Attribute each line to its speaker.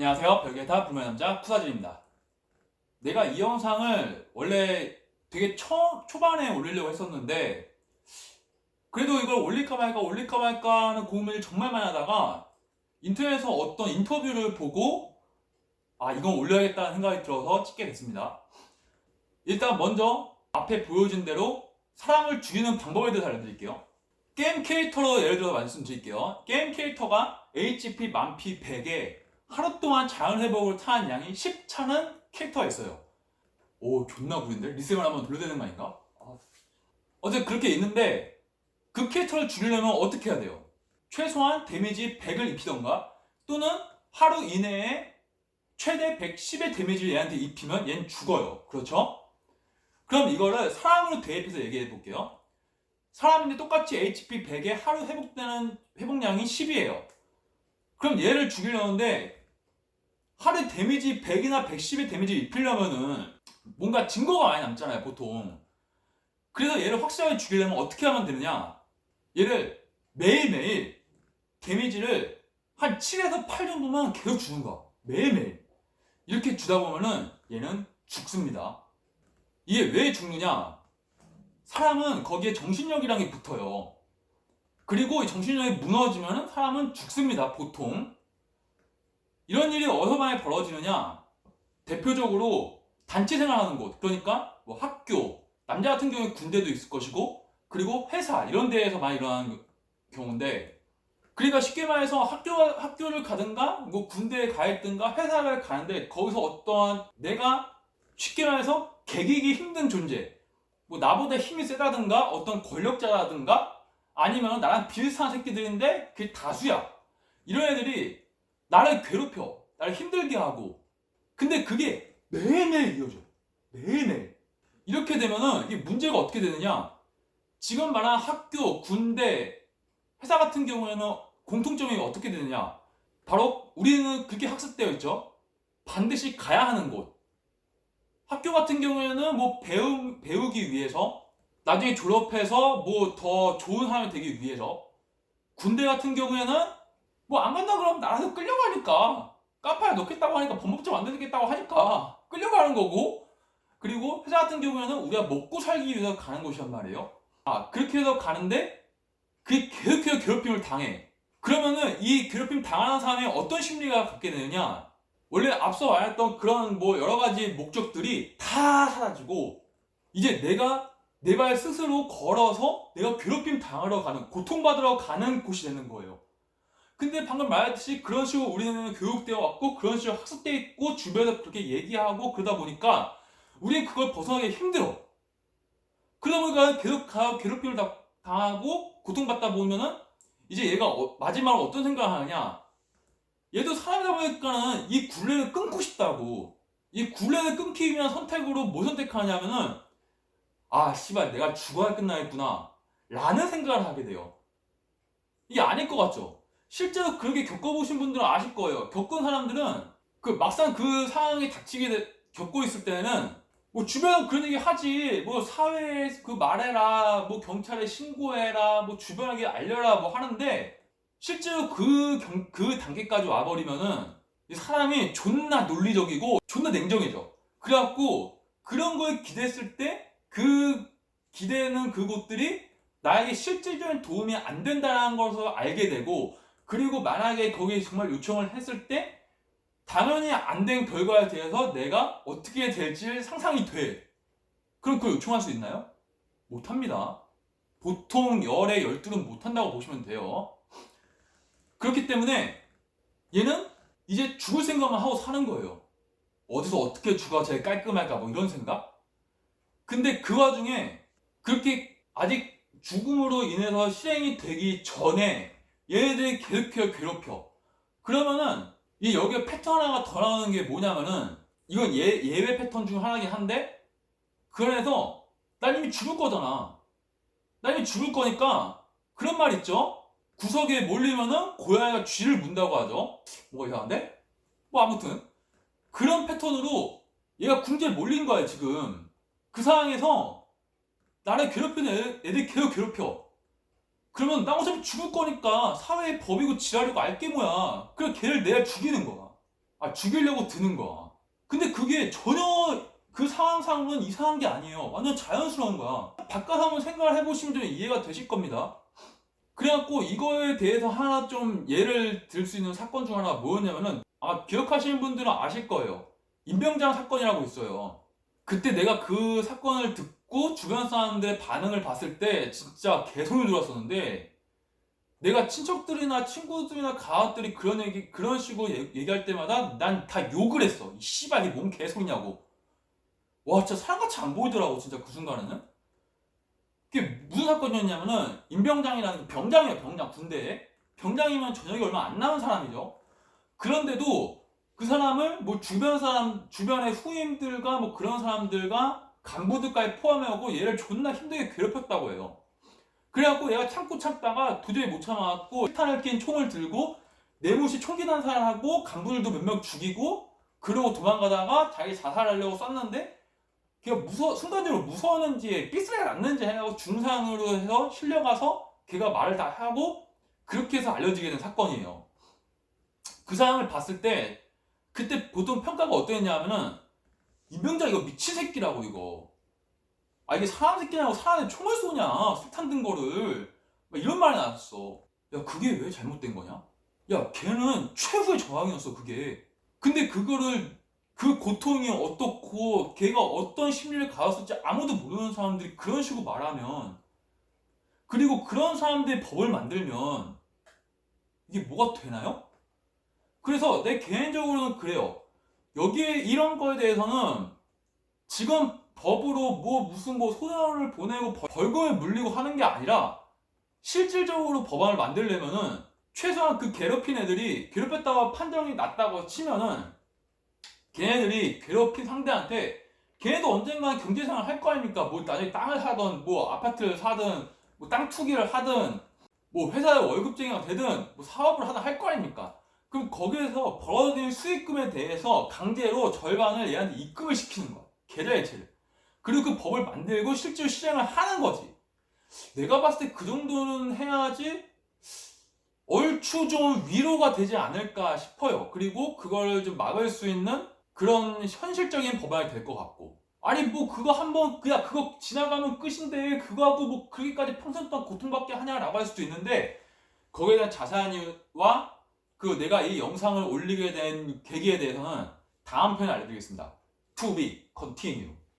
Speaker 1: 안녕하세요. 별개타 불만 남자 쿠사진입니다. 내가 이 영상을 원래 되게 초, 초반에 올리려고 했었는데 그래도 이걸 올릴까 말까 올릴까 말까 하는 고민을 정말 많이 하다가 인터넷에서 어떤 인터뷰를 보고 아 이건 올려야겠다는 생각이 들어서 찍게 됐습니다. 일단 먼저 앞에 보여준 대로 사람을 죽이는 방법에 대해서 알려드릴게요. 게임 캐릭터로 예를 들어 말씀드릴게요. 게임 캐릭터가 HP 만피 100에 하루 동안 자연 회복을 타는 양이 10차는 캐릭터가 있어요. 오, 존나 구린데? 리셋을 한번 돌려야 되는 거 아닌가? 아. 어제 그렇게 있는데, 그 캐릭터를 죽이려면 어떻게 해야 돼요? 최소한 데미지 100을 입히던가, 또는 하루 이내에 최대 110의 데미지를 얘한테 입히면 얘는 죽어요. 그렇죠? 그럼 이거를 사람으로 대입해서 얘기해 볼게요. 사람인데 똑같이 HP 100에 하루 회복되는 회복량이 10이에요. 그럼 얘를 죽이려는데 하루에 데미지 100이나 110의 데미지를 입히려면은 뭔가 증거가 많이 남잖아요, 보통. 그래서 얘를 확실하게 죽이려면 어떻게 하면 되느냐? 얘를 매일매일 데미지를 한 7에서 8 정도만 계속 주는 거야. 매일매일. 이렇게 주다 보면은 얘는 죽습니다. 이게 왜 죽느냐? 사람은 거기에 정신력이라는 게 붙어요. 그리고 이 정신력이 무너지면 사람은 죽습니다, 보통. 이런 일이 어디서 많이 벌어지느냐? 대표적으로 단체 생활하는 곳, 그러니까 뭐 학교, 남자 같은 경우에 군대도 있을 것이고, 그리고 회사, 이런 데에서 많이 일어나는 경우인데, 그러니까 쉽게 말해서 학교, 학교를 가든가, 뭐 군대에 가 있든가, 회사를 가는데, 거기서 어떠한 내가 쉽게 말해서 개기기 힘든 존재, 뭐 나보다 힘이 세다든가, 어떤 권력자라든가, 아니면 나랑 비슷한 새끼들인데 그게 다수야. 이런 애들이 나를 괴롭혀. 나를 힘들게 하고. 근데 그게 매일매일 이어져. 매일매일. 이렇게 되면은 이게 문제가 어떻게 되느냐. 지금 말한 학교, 군대, 회사 같은 경우에는 공통점이 어떻게 되느냐. 바로 우리는 그렇게 학습되어 있죠. 반드시 가야 하는 곳. 학교 같은 경우에는 뭐 배우, 배우기 위해서 나중에 졸업해서 뭐 더 좋은 사람이 되기 위해서 군대 같은 경우에는 뭐 안 간다 그러면 나라서 끌려가니까. 카파에 넣겠다고 하니까 범법자 만들겠다고 하니까 끌려가는 거고. 그리고 회사 같은 경우에는 우리가 먹고 살기 위해서 가는 곳이란 말이에요. 아 그렇게 해서 가는데 그게 계속해서 괴롭힘을 당해. 그러면은 이 괴롭힘 당하는 사람이 어떤 심리가 갖게 되느냐? 원래 앞서 말했던 그런 뭐 여러 가지 목적들이 다 사라지고 이제 내가 내 발 스스로 걸어서 내가 괴롭힘 당하러 가는, 고통받으러 가는 곳이 되는 거예요. 근데 방금 말했듯이 그런 식으로 우리는 교육되어 왔고, 그런 식으로 학습되어 있고, 주변에서 그렇게 얘기하고 그러다 보니까, 우리는 그걸 벗어나기 힘들어. 그러다 보니까 계속 가, 괴롭힘을 다- 당하고, 고통받다 보면은, 이제 얘가 어- 마지막으로 어떤 생각을 하느냐. 얘도 사람이다 보니까는 이 굴레를 끊고 싶다고. 이 굴레를 끊기 위한 선택으로 뭐 선택하냐면은, 아, 씨발, 내가 죽어야 끝나겠구나. 라는 생각을 하게 돼요. 이게 아닐 것 같죠? 실제로 그렇게 겪어보신 분들은 아실 거예요. 겪은 사람들은 그 막상 그 상황에 닥치게 돼- 겪고 있을 때는 뭐 주변은 그런 얘기 하지. 뭐 사회에 그 말해라. 뭐 경찰에 신고해라. 뭐 주변에게 알려라. 뭐 하는데 실제로 그, 경- 그 단계까지 와버리면은 이 사람이 존나 논리적이고 존나 냉정해져. 그래갖고 그런 거에 기대했을 때 그 기대는 그곳들이 나에게 실질적인 도움이 안 된다는 것을 알게 되고 그리고 만약에 거기에 정말 요청을 했을 때 당연히 안 된 결과에 대해서 내가 어떻게 될지 상상이 돼. 그럼 그걸 요청할 수 있나요? 못합니다. 보통 열의 열둘은 못한다고 보시면 돼요. 그렇기 때문에 얘는 이제 죽을 생각만 하고 사는 거예요. 어디서 어떻게 죽어 제일 깔끔할까 뭐 이런 생각? 근데 그 와중에 그렇게 아직 죽음으로 인해서 실행이 되기 전에 얘네들이 계속해서 괴롭혀. 그러면은 이 여기에 패턴 하나가 더 나오는 게 뭐냐면은 이건 예, 예외 패턴 중 하나긴 한데 그래서 난 이미 죽을 거잖아. 난 이미 죽을 거니까 그런 말 있죠? 구석에 몰리면은 고양이가 쥐를 문다고 하죠. 뭐가 이상한데? 뭐 아무튼 그런 패턴으로 얘가 궁지에 몰린 거야 지금. 그 상황에서 나를 괴롭히는 애- 애들이 계속 괴롭혀. 그러면 나 어차피 죽을 거니까 사회의 법이고 지랄이고 알게 뭐야. 그래 걔를 내가 죽이는 거야. 아 죽이려고 드는 거야. 근데 그게 전혀 그 상황상은 이상한 게 아니에요. 완전 자연스러운 거야. 바꿔서 한번 생각을 해보시면 좀 이해가 되실 겁니다. 그래갖고 이거에 대해서 하나 좀 예를 들 수 있는 사건 중 하나가 뭐였냐면은 아마 기억하시는 분들은 아실 거예요. 임병장 사건이라고 있어요. 그때 내가 그 사건을 듣 고 주변 사람들의 반응을 봤을 때 진짜 개소리 들었었는데 내가 친척들이나 친구들이나 가족들이 그런 얘기 그런 식으로 얘- 얘기할 때마다 난 다 욕을 했어. 이 씨발 이게 뭔 개소리냐고. 와 진짜 사람같이 안 보이더라고 진짜 그 순간에는. 그게 무슨 사건이었냐면은 임병장이라는 병장이에요 병장 군대에 병장이면 저녁이 얼마 안 남은 사람이죠. 그런데도 그 사람을 뭐 주변 사람 주변의 후임들과 뭐 그런 사람들과 간부들까지 포함해오고 얘를 존나 힘들게 괴롭혔다고 해요. 그래갖고 얘가 참고 참다가 도저히 못 참아갖고 탄을 낀 총을 들고 내무시 총기 난사하고 간부들도 몇 명 죽이고 그러고 도망가다가 자기 자살하려고 쐈는데 걔가 무서 순간적으로 무서웠는지 삐스가 났는지 해가지고 중상으로 해서 실려가서 걔가 말을 다 하고 그렇게 해서 알려지게 된 사건이에요. 그 상황을 봤을 때 그때 보통 평가가 어땠냐면은 임병장 이거 미친 새끼라고 이거. 아 이게 사람 새끼냐고 사람에 총을 쏘냐 술탄 든 거를. 막 이런 말이 나왔어. 야 그게 왜 잘못된 거냐? 야 걔는 최후의 저항이었어 그게. 근데 그거를 그 고통이 어떻고 걔가 어떤 심리를 가졌을지 아무도 모르는 사람들이 그런 식으로 말하면 그리고 그런 사람들이 법을 만들면 이게 뭐가 되나요? 그래서 내 개인적으로는 그래요. 여기에 이런 거에 대해서는 지금 법으로 뭐 무슨 뭐 소년을 보내고 벌- 벌금을 물리고 하는 게 아니라 실질적으로 법안을 만들려면은 최소한 그 괴롭힌 애들이 괴롭혔다고 판정이 났다고 치면은 걔네들이 괴롭힌 상대한테 걔네도 언젠가 경제생활 할 거 아닙니까? 뭐 나중에 땅을 사든 뭐 아파트를 사든 뭐 땅 투기를 하든 뭐 회사의 월급쟁이가 되든 뭐 사업을 하든 할 거 아닙니까? 그럼 거기에서 벌어들인 수익금에 대해서 강제로 절반을 얘한테 입금을 시키는 거야. 계좌이체를. 그리고 그 법을 만들고 실제로 실행을 하는 거지. 내가 봤을 때 그 정도는 해야지 얼추 좀 위로가 되지 않을까 싶어요. 그리고 그걸 좀 막을 수 있는 그런 현실적인 법안이 될 것 같고. 아니 뭐 그거 한번 그냥 그거 지나가면 끝인데 그거하고 뭐 그렇게까지 평생 동안 고통받게 하냐라고 할 수도 있는데 거기에 대한 자세한 이유와 그 내가 이 영상을 올리게 된 계기에 대해서는 다음 편에 알려드리겠습니다. To be continue.